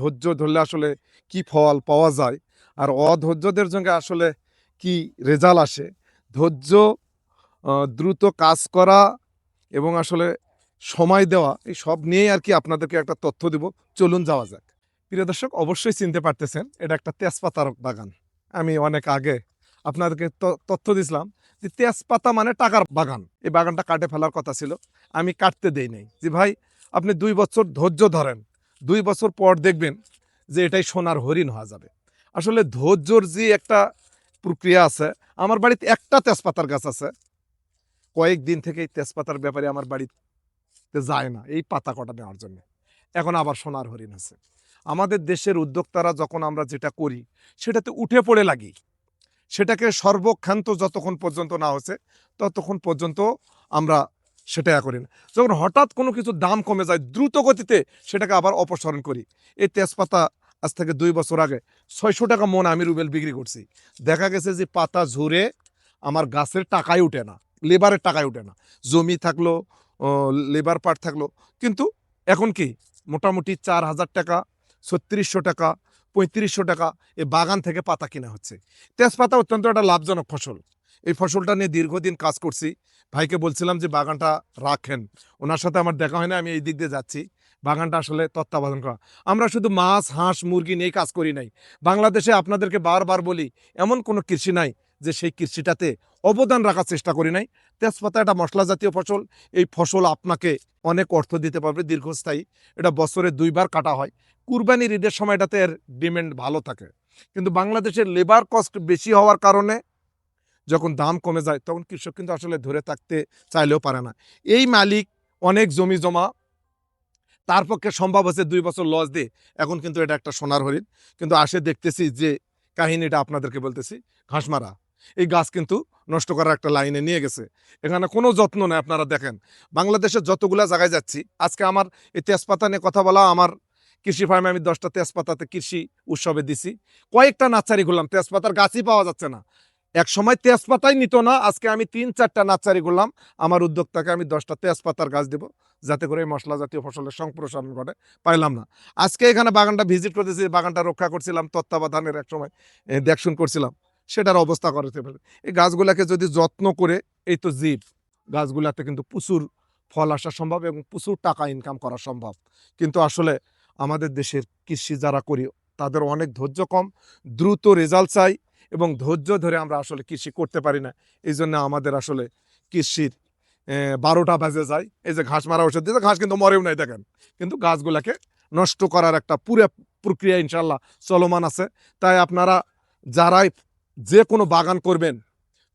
ধৈর্য ধরলে আসলে কি ফল পাওয়া যায়? আর অধৈর্যদের সঙ্গে আসলে কি রেজাল্ট আসে? ধৈর্য দ্রুত কাজ করা এবং আসলে সময় দেওয়া, এই সব নিয়েই আর কি আপনাদেরকে একটা তথ্য দিব। চলুন যাওয়া যাক। প্রিয় দর্শক, অবশ্যই চিনতে পারতেছেন, এটা একটা তেজপাতার বাগান। আমি অনেক আগে আপনাদেরকে তথ্য দিছিলাম যে তেজপাতা মানে টাকার বাগান। এই বাগানটা কাটে ফেলার কথা ছিল। আমি কাটতে দেই নাই। যে ভাই, আপনি দুই বছর ধৈর্য ধরেন। দুই বছর পর দেখবেন যে এটাই সোনার হরিণ হওয়া যাবে। আসলে ধৈর্যর যে একটা প্রক্রিয়া আছে, আমার বাড়িতে একটা তেজপাতার গাছ আছে। কয়েকদিন থেকে এই তেজপাতার ব্যাপারে আমার বাড়িতে যায় না এই পাতা কটা নেওয়ার জন্য। এখন আবার সোনার হরিণ আছে। আমাদের দেশের উদ্যোক্তারা যখন আমরা যেটা করি, সেটাতে উঠে পড়ে লাগি। সেটাকে সর্বক্ষান্ত যতক্ষণ পর্যন্ত না হচ্ছে, ততক্ষণ পর্যন্ত আমরা সেটা করি না। যখন হঠাৎ কোনো কিছু দাম কমে যায়, দ্রুত গতিতে সেটাকে আবার অপসারণ করি। এই তেজপাতা আজ থেকে দুই বছর আগে ছয়শো টাকা মন আমি রুবেল বিক্রি করছি। দেখা গেছে যে পাতা ঝরে আমার গাছের টাকাই উঠে না, লেবারের টাকাই উঠে না। জমি থাকল লেবার পার্ট থাকল। কিন্তু এখন কি? মোটামুটি চার হাজার টাকা, ছত্রিশশো টাকা, পঁয়ত্রিশশো টাকা এই বাগান থেকে পাতা কিনা হচ্ছে। তেজপাতা অত্যন্ত একটা লাভজনক ফসল। এই ফসলটা নিয়ে দীর্ঘদিন কাজ করছি। ভাইকে বলছিলাম যে, বাগানটা রাখেন। ওনার সাথে আমার দেখা হয় না, আমি এই দিক দিয়ে যাচ্ছি। বাগানটা আসলে তত্ত্বাবধান করা। আমরা শুধু মাছ, হাঁস, মুরগি নিয়ে কাজ করি নাই। বাংলাদেশে আপনাদেরকে বারবার বলি, এমন কোনো কৃষি নাই যে, সেই কৃষিটাতে অবদান রাখার চেষ্টা করি নাই। তেজপাতা একটা মশলা জাতীয় ফসল। এই ফসল আপনাকে অনেক অর্থ দিতে পারবে দীর্ঘস্থায়ী। এটা বছরে দুইবার কাটা হয়। কুরবানির ঈদের সময় এটাতে এর ডিমান্ড ভালো থাকে। কিন্তু বাংলাদেশের লেবার কস্ট বেশি হওয়ার কারণে যখন দাম কমে যায়, তখন কৃষক কিন্তু আসলে ধরে থাকতে চাইলেও পারে না। এই মালিক অনেক জমি জমা, তার পক্ষে সম্ভব হচ্ছে দুই বছর লস দিয়ে। এখন কিন্তু এটা একটা সোনার হরিণ। কিন্তু আসে দেখতেছি যে কাহিনীটা আপনাদেরকে বলতেছি ঘাসমারা এই গাছ কিন্তু নষ্ট করার একটা লাইনে নিয়ে গেছে। এখানে কোনো যত্ন নেই, আপনারা দেখেন। বাংলাদেশের যতগুলা জায়গায় যাচ্ছি, আজকে আমার এই তেজপাতা নিয়ে কথা বলা, আমার কৃষি ফার্মে আমি দশটা তেজপাতাতে কৃষি উৎসবে দিছি। কয়েকটা নার্সারি ঘুরলাম তেজপাতার গাছই পাওয়া যাচ্ছে না। এক সময় তেজপাতাই নিত না, আজকে আমি তিন, চারটা নার্সারি করলাম। আমার উদ্যোক্তাকে আমি দশটা তেজপাতার গাছ দেবো, যাতে করে এই মশলা জাতীয় ফসলের সম্প্রসারণ ঘটে। পাইলাম না। আজকে এখানে বাগানটা ভিজিট করতেছি, বাগানটা রক্ষা করছিলাম, তত্ত্বাবধানের এক সময় দেখশুন করছিলাম। সেটার অবস্থা করতে পারে এই গাছগুলাকে যদি যত্ন করে, এই তো জীব, গাছগুলাতে কিন্তু প্রচুর ফল আসা সম্ভব এবং প্রচুর টাকা ইনকাম করা সম্ভব। কিন্তু আসলে আমাদের দেশের কৃষি যারা করি, তাদের অনেক ধৈর্য কম, দ্রুত রেজাল্ট চাই এবং ধৈর্য ধরে আমরা আসলে কৃষি করতে পারি না। এই জন্য আমাদের আসলে কৃষির বারোটা বাজে যায়। এই যে ঘাস মারা ওষুধ দিতে ঘাস কিন্তু মরেও নাই, দেখেন। কিন্তু গাছগুলাকে নষ্ট করার একটা পুরো প্রক্রিয়া ইনশাল্লাহ চলমান আছে। তাই আপনারা যারাই যে কোনো বাগান করবেন,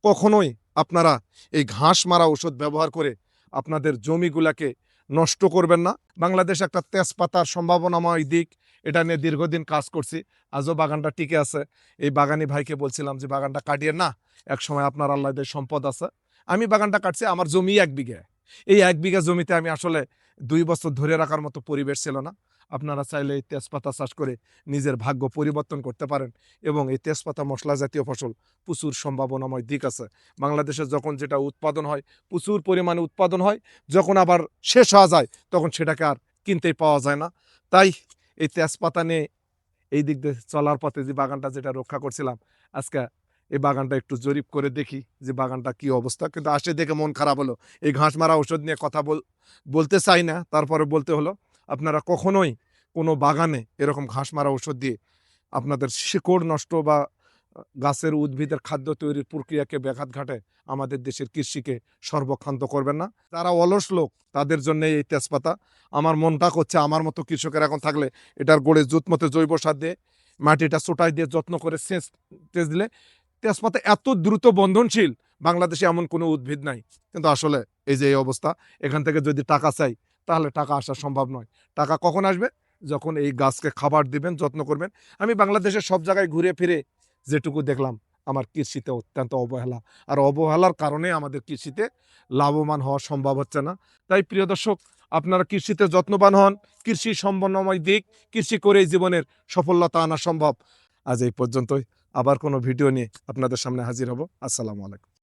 কখনোই আপনারা এই ঘাস মারা ওষুধ ব্যবহার করে আপনাদের জমিগুলাকে নষ্ট করবেন না। বাংলাদেশ একটা তেজপাতার সম্ভাবনাময় দিক, এটা নিয়ে দীর্ঘদিন কাজ করছি। আজও বাগানটা টিকে আছে। এই বাগানি ভাইকে বলছিলাম যে, বাগানটা কাটিয়ে না এক সময় আপনার আল্লাহদের সম্পদ আছে। আমি বাগানটা কাটছি, আমার জমি এক বিঘে। এই এক বিঘা জমিতে আমি আসলে দুই বছর ধরে রাখার মতো পরিবেশ ছিল না। আপনারা চাইলে এই তেজপাতা চাষ করে নিজের ভাগ্য পরিবর্তন করতে পারেন এবং এই তেজপাতা মশলা জাতীয় ফসল প্রচুর সম্ভাবনাময় দিক আছে। বাংলাদেশে যখন যেটা উৎপাদন হয়, প্রচুর পরিমাণে উৎপাদন হয়, যখন আবার শেষ হওয়া যায়, তখন সেটাকে আর কিনতেই পাওয়া যায় না। তাই এই তেজপাতা নিয়ে এই দিক দিয়ে চলার পথে যে বাগানটা যেটা রক্ষা করছিলাম, আজকে এই বাগানটা একটু জরিপ করে দেখি যে বাগানটা কি অবস্থা। কিন্তু আসে দেখে মন খারাপ হলো। এই ঘাস মারা ওষুধ নিয়ে কথা বল, বলতে চাই না, তারপরে বলতে হলো আপনারা কখনোই কোনো বাগানে এরকম ঘাস মারা ওষুধ দিয়ে আপনাদের শিকড় নষ্ট বা গাছের উদ্ভিদের খাদ্য তৈরির প্রক্রিয়াকে ব্যাঘাত ঘাটে আমাদের দেশের কৃষিকে সর্বক্ষান্ত করবেন না। যারা অলস লোক, তাদের জন্য এই তেজপাতা। আমার মনটা করছে আমার মতো কৃষকের এখন থাকলে এটার গোড়ে জুত মতো জৈব সার দিয়ে, মাটিটা চোটাই দিয়ে যত্ন করে সেচ, তেজ দিলে তেজপাতা এত দ্রুত বন্ধনশীল, বাংলাদেশে এমন কোনো উদ্ভিদ নাই। কিন্তু আসলে এই যে এই অবস্থা, এখান থেকে যদি টাকা চাই তাহলে টাকা আসা সম্ভব নয়। টাকা কখন আসবে? যখন এই গাছকে খাবার দিবেন, যত্ন করবেন। আমি বাংলাদেশের সব জায়গায় ঘুরে ফিরে যেটুকু দেখলাম, আমার কৃষিতে অত্যন্ত অবহেলা। আর অবহেলার কারণে আমাদের কৃষিতে লাভবান হওয়া সম্ভব হচ্ছে না। তাই প্রিয় দর্শক, আপনারা কৃষিতে যত্নবান হন, কৃষি সম্পন্নময় দিক, কৃষি করেই জীবনের সফলতা আনা সম্ভব। আজ এই পর্যন্তই। আবার কোনো ভিডিও নিয়ে আপনাদের সামনে হাজির হব। আসসালামু আলাইকুম।